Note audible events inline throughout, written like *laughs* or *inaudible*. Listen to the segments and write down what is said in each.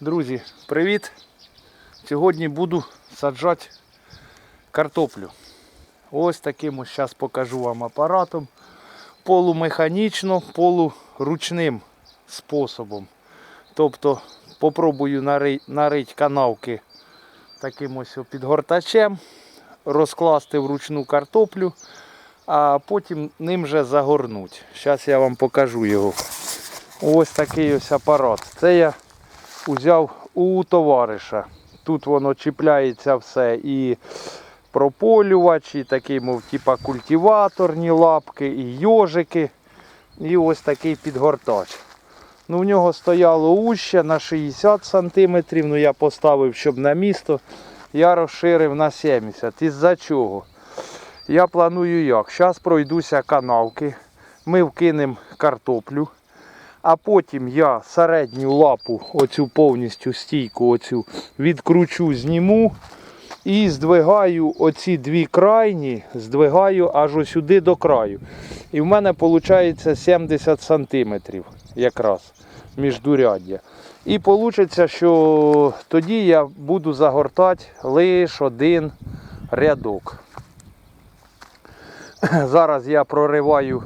Друзі, привіт! Сьогодні буду саджати картоплю. Ось таким ось зараз покажу вам апаратом. Полумеханічно, полуручним способом. Тобто попробую нарити канавки таким ось підгортачем, розкласти вручну картоплю, а потім ним же загорнуть. Зараз я вам покажу його. Ось такий ось апарат. Це я узяв у товариша. Тут воно чіпляється все і прополювач, і такий, мов, типа культиваторні лапки, і йожики. І ось такий підгортач. Ну, в нього стояло уще на 60 см. Ну, я поставив, щоб на місто. Я розширив на 70 Із-за чого? Я планую як? Зараз пройдуся канавки. Ми вкинемо картоплю. А потім я середню лапу, оцю повністю стійку, оцю відкручу, зніму і здвигаю оці дві крайні, здвигаю аж ось сюди до краю. І в мене виходить 70 сантиметрів якраз міждуряддя. І вийде, що тоді я буду загортати лише один рядок. *clears throat* Зараз я прориваю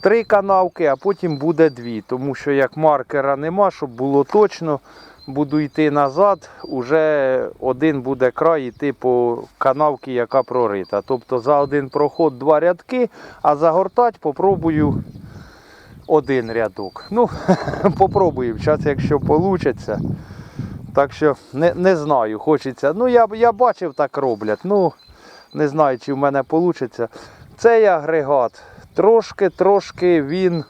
три канавки, а потім буде дві. Тому що як маркера нема, щоб було точно, буду йти назад, уже один буде край йти по канавці, яка прорита. Тобто за один проход два рядки, а загортати попробую один рядок. Ну, *laughs* попробую, зараз, якщо вийде. Так що не, не знаю, хочеться. Ну, я, я бачив, так роблять. Ну, не знаю, чи в мене вийде. Цей агрегат трошки-трошки він.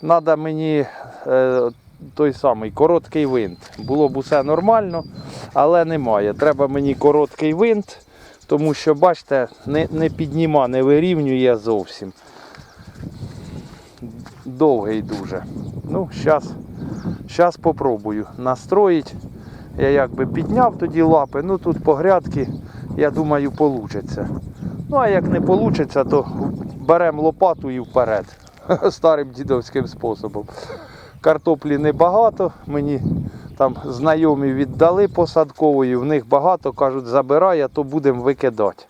Треба мені е, той самий короткий винт. Було б усе нормально, але немає. Треба мені короткий винт, тому що, бачите, не, не підніма, не вирівнює зовсім. Довгий дуже. Ну, зараз зараз попробую настроїть. Я якби підняв тоді лапи, ну тут по грядки, я думаю, вийде. Ну а як не вийде, то беремо лопату і вперед. *laughs* Старим дідовським способом. Картоплі небагато, мені там знайомі віддали посадкової, в них багато, кажуть, забирай, а то будемо викидати.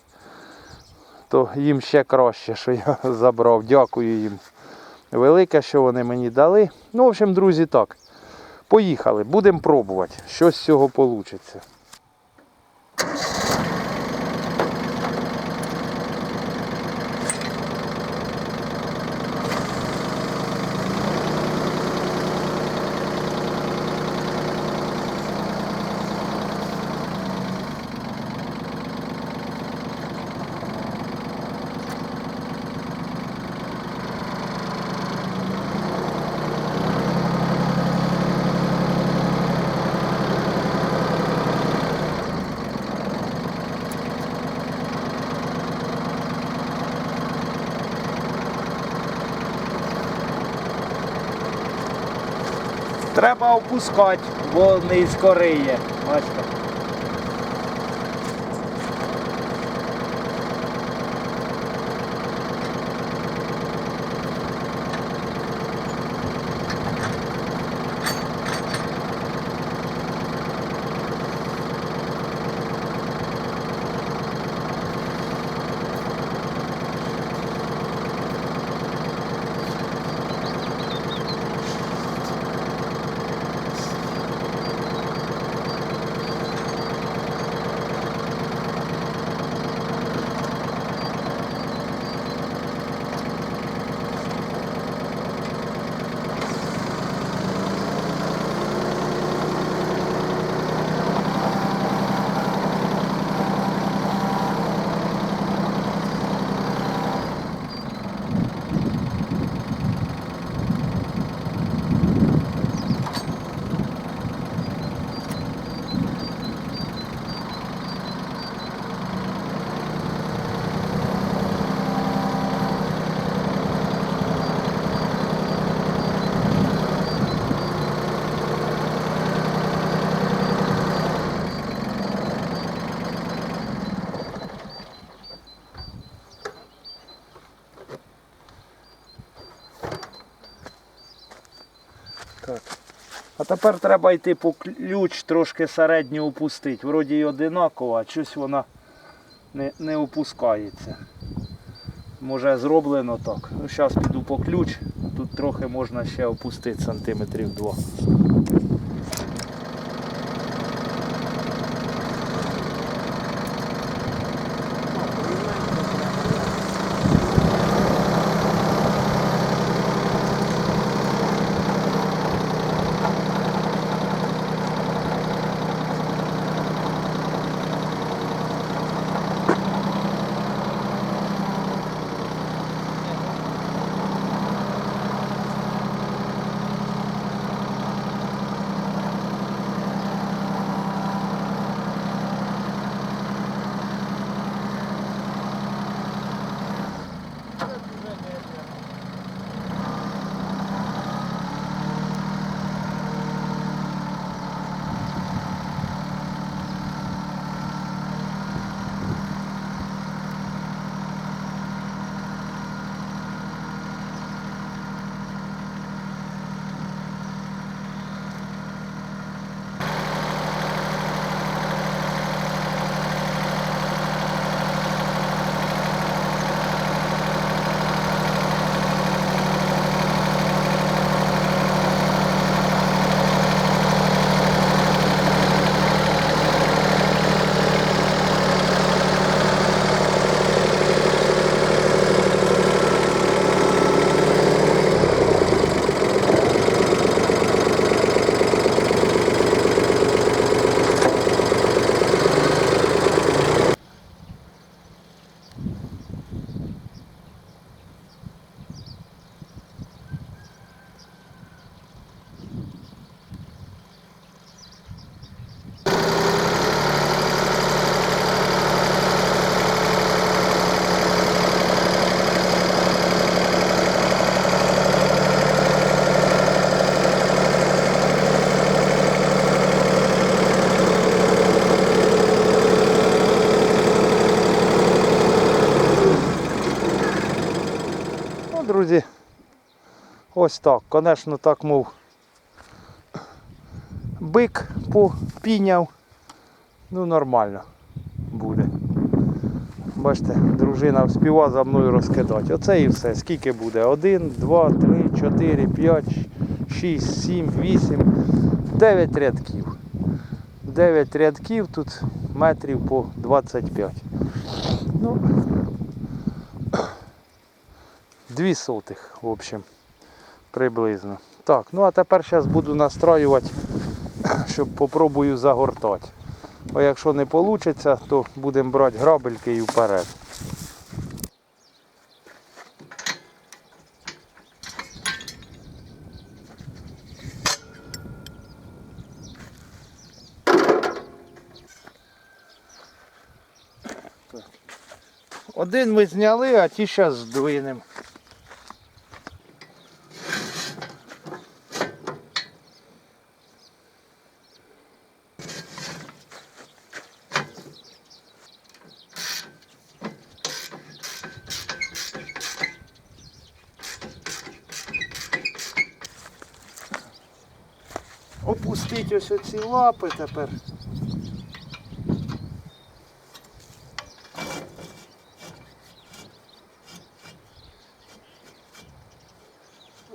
То їм ще краще, що я *laughs* забрав. Дякую їм. Велике, що вони мені дали. Ну, в общем, друзі, так. Поїхали, будемо пробувати, що з цього вийде. Треба опускати, бо не скориє. Бачите. Тепер треба йти по ключ, трошки середню опустити. Вроді й одинакова, а щось вона не не опускається. Може зроблено так. Ну, Зараз піду по ключ, тут трохи можна ще опустити сантиметрів 2. Ось так. Звісно, так, мов бик попіняв. Ну, нормально буде. Бачите, дружина співа за мною розкидати. Оце і все. Скільки буде? Один, два, три, чотири, п'ять, шість, сім, вісім, дев'ять рядків. Дев'ять рядків тут метрів по 25. Ну, Дві сотих, в общем, приблизно. Так, ну а тепер зараз буду настраювати, *clears throat* щоб попробую загортати. А якщо не вийде, то будемо брати грабельки і вперед. Один ми зняли, а ті зараз здвинемо. Ось оці лапи тепер.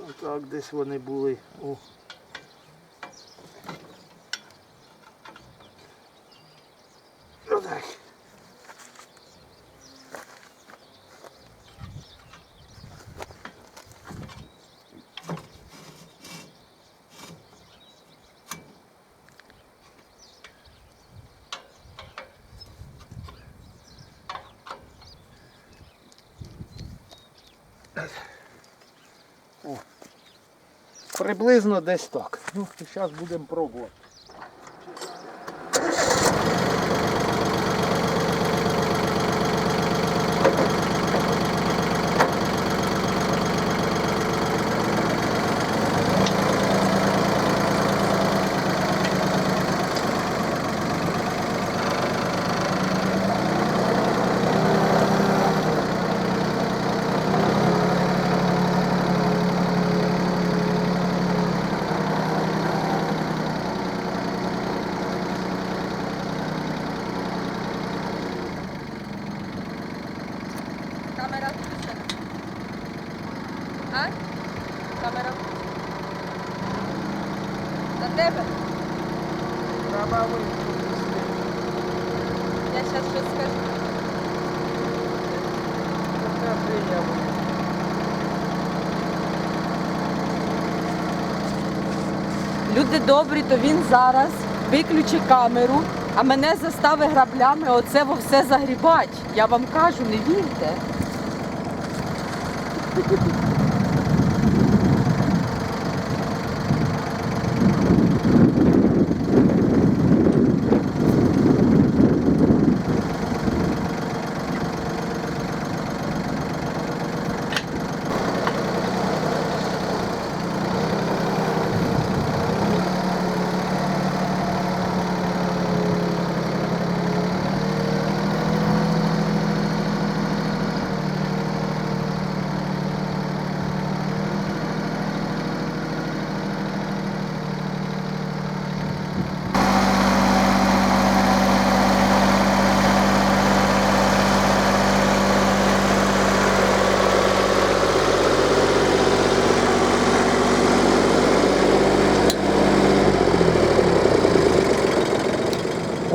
Отак десь вони були. О. Приблизно десь так. Ну, зараз будемо пробувати. Добрі, то він зараз виключить камеру, а мене заставить граблями оце во все загрібать. Я вам кажу, не вірте.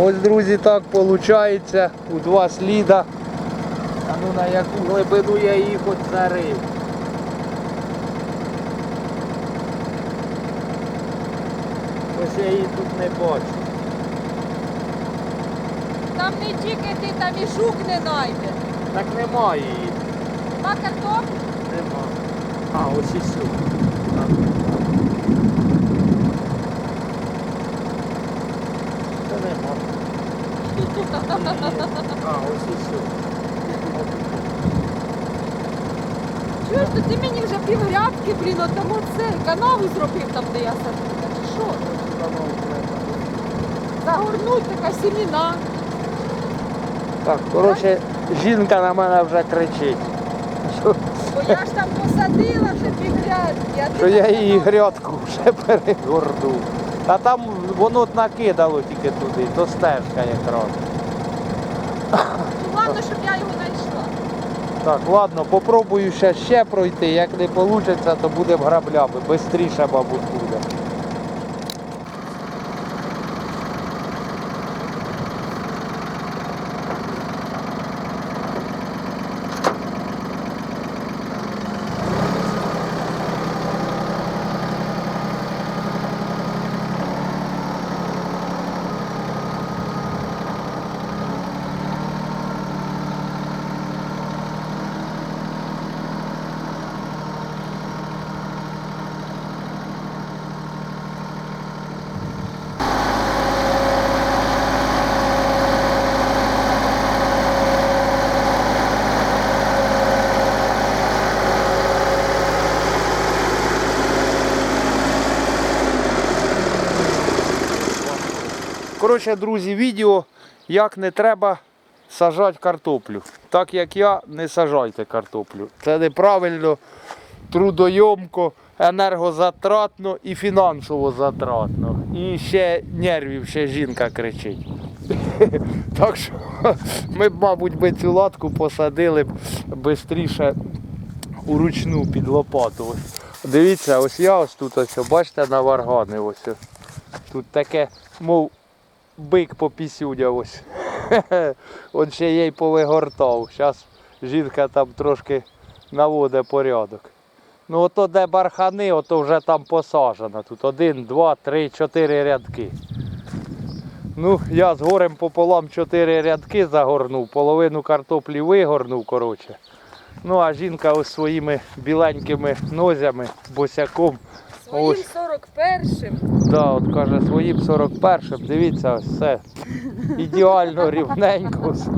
Ось, друзі, так виходить у два сліда. А ну на яку глибину я їх от зарив. Ось я її тут не бачу. Там не тільки ти, там і жук не знайде. Так немає її. Нема картоплі? Нема. А, ось і сюди. Нема. А, ось і сюди. Чуєш, то ти мені вже півгрядки, блін, от там оце, канаву зробив там, де я садила, чи що? Загорнуть така сіміна. Так, коротше, жінка на мене вже кричить. Що, Бо я ж там посадила а ти що я там її грядку вже перегорнув. А там воно накидало тільки туди, то стежка якраз. Ну ладно, щоб я його знайшла. Так, ладно, попробую ще ще пройти. Як не вийде, то будемо граблями. Бистріше, мабуть, буде. Коротше, друзі, відео, як не треба сажати картоплю. Так як я, не сажайте картоплю. Це неправильно, трудойомко, енергозатратно і фінансово затратно. І ще нервів, ще жінка кричить. *laughs* Так що *laughs* ми б, мабуть, би цю латку посадили б швидше уручну під лопату. Дивіться, ось я ось тут ось, бачите, на варгани ось. Тут таке, мов бик попісюдяв ось. *laughs* От ще їй повигортав. Зараз жінка там трошки наводить порядок. Ну ото де бархани, ото вже там посаджено. Тут один, два, три, чотири рядки. Ну, я з горем пополам чотири рядки загорнув, половину картоплі вигорнув, коротше. Ну а жінка ось своїми біленькими нозями, босяком. Своїм Ось. 41-м. Да, от каже, своїм 41-м, дивіться, ось все. Ідеально, *laughs* рівненько все.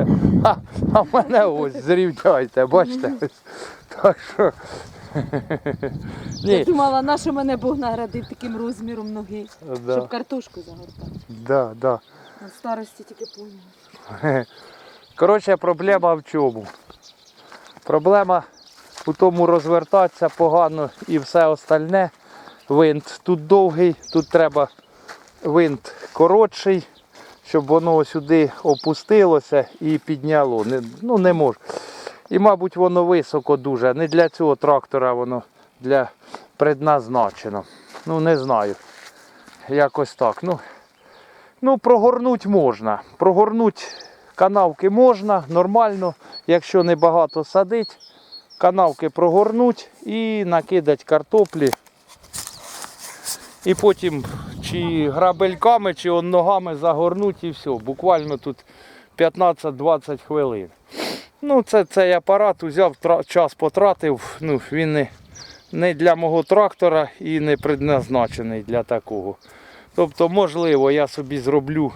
А, а мене ось зрівняйте, бачите? Ось. Так що. Я Ні, думала, на що мене Бог наградив таким розміром ноги, щоб картошку загортати. да, да. На старості тільки поняла. Коротше, проблема в чому? Проблема у тому розвертатися погано і все остальне. Винт тут довгий, тут треба винт коротший, щоб воно сюди опустилося і підняло. Не, ну не можу. І, мабуть, воно високо дуже. Не для цього трактора воно для предназначено. Ну, не знаю. Якось так. Ну, Ну, прогорнуть можна. Прогорнуть канавки можна нормально, якщо не багато садить. Канавки прогорнуть і накидать картоплі. І потім чи грабельками, чи он ногами загорнуть і все. Буквально тут 15-20 хвилин. Ну, це цей апарат взяв, час потратив. Ну, він не, не для мого трактора і не предназначений для такого. Тобто, можливо, я собі зроблю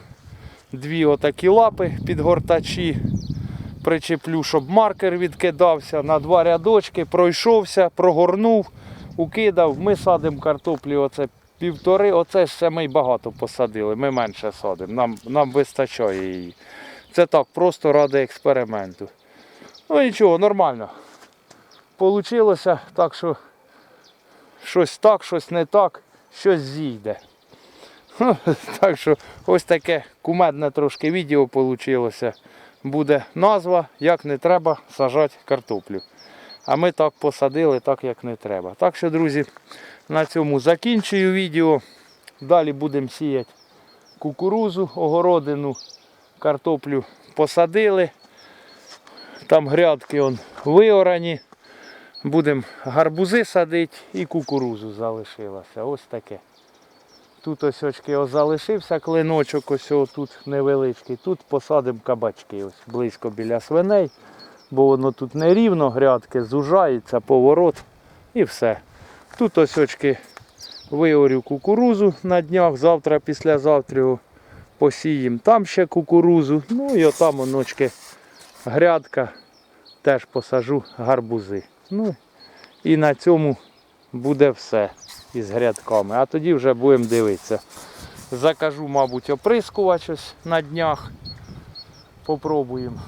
дві отакі лапи під гортачі, причеплю, щоб маркер відкидався на два рядочки, пройшовся, прогорнув, укидав. Ми садимо картоплі оце півтори, оце ще ми багато посадили, ми менше садимо, нам, нам вистачає її. Це так, просто ради експерименту. Ну нічого, нормально. Получилося так, що щось так, щось не так, щось зійде. Ну, *laughs* Так що ось таке кумедне трошки відео вийшло. Буде назва, як не треба сажати картоплю. А ми так посадили, так як не треба. Так що, друзі, на цьому закінчую відео. Далі будемо сіяти кукурузу, огородину, картоплю посадили. Там грядки он виорані. Будемо гарбузи садити і кукурузу залишилося. Ось таке. Тут ось очки ось залишився клиночок, ось тут невеличкий. Тут посадимо кабачки ось близько біля свиней, бо воно тут нерівно, грядки зужаються, поворот і все. Тут ось очки виорю кукурузу на днях, завтра, післязавтра посіємо. Там ще кукурузу. Ну і отам оночки грядка. Теж посажу гарбузи. Ну і на цьому буде все із грядками. А тоді вже будемо дивитися. Закажу, мабуть, оприскувач ось на днях. Попробуємо,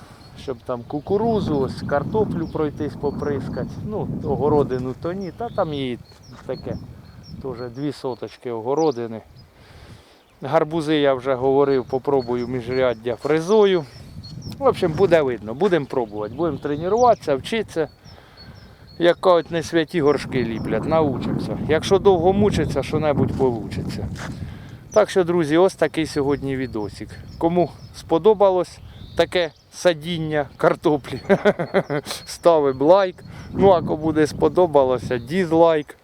щоб там кукурузу, ось картоплю пройтись поприскати. Ну, огородину то ні, та там її таке. Теж дві соточки огородини. Гарбузи я вже говорив, попробую міжряддя фрезою. В общем, буде видно, будемо пробувати, будемо тренуватися, вчитися. Як кажуть, не святі горшки ліплять, научимося. Якщо довго мучиться, що-небудь вийде. Так що, друзі, ось такий сьогодні відосик. Кому сподобалось таке садіння картоплі, *laughs* ставимо лайк. Ну, а кому буде сподобалося, дізлайк.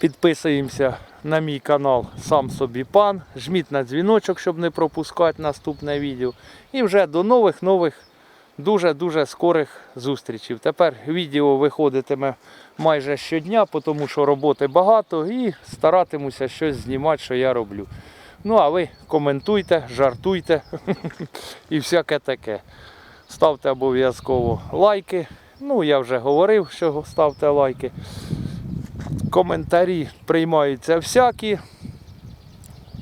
Підписуємося на мій канал Сам собі пан. Жміть на дзвіночок, щоб не пропускати наступне відео. І вже до нових нових дуже-дуже скорих зустрічей. Тепер відео виходитиме майже щодня, тому що роботи багато і старатимуся щось знімати, що я роблю. Ну а ви коментуйте, жартуйте *laughs* і всяке таке. Ставте обов'язково лайки. Ну, я вже говорив, що ставте лайки. Коментарі приймаються всякі.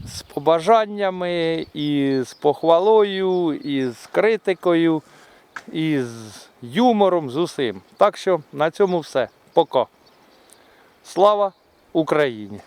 З побажаннями, і з похвалою, і з критикою, і з юмором, з усім. Так що на цьому все. Пока. Слава Україні!